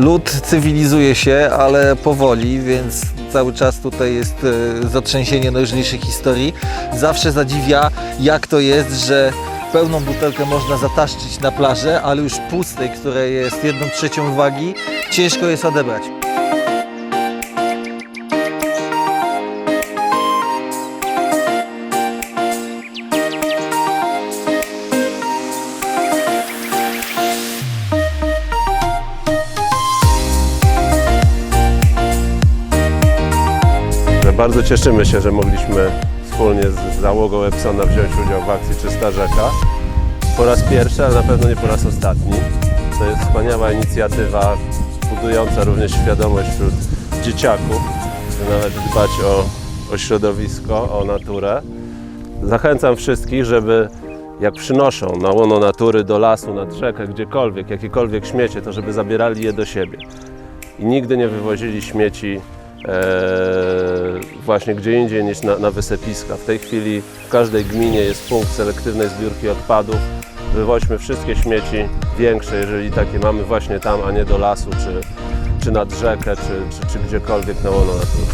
Lud cywilizuje się, ale powoli, więc cały czas tutaj jest e, zatrzęsienie najróżniejszych historii. Zawsze zadziwia, jak to jest, że pełną butelkę można zataszczyć na plażę, ale już pustej, która jest jedną trzecią wagi, ciężko jest odebrać. Bardzo cieszymy się, że mogliśmy wspólnie z załogą Epsona wziąć udział w akcji Czysta Rzeka. Po raz pierwszy, ale na pewno nie po raz ostatni. To jest wspaniała inicjatywa, budująca również świadomość wśród dzieciaków, by nawet dbać o, o środowisko, o naturę. Zachęcam wszystkich, żeby jak przynoszą na łono natury, do lasu, nad rzekę, gdziekolwiek, jakiekolwiek śmiecie, to żeby zabierali je do siebie i nigdy nie wywozili śmieci e, właśnie gdzie indziej niż na, na wysypiska. W tej chwili w każdej gminie jest punkt selektywnej zbiórki odpadów. Wywoźmy wszystkie śmieci większe, jeżeli takie mamy właśnie tam, a nie do lasu, czy, czy nad rzekę, czy, czy, czy gdziekolwiek na łono natury.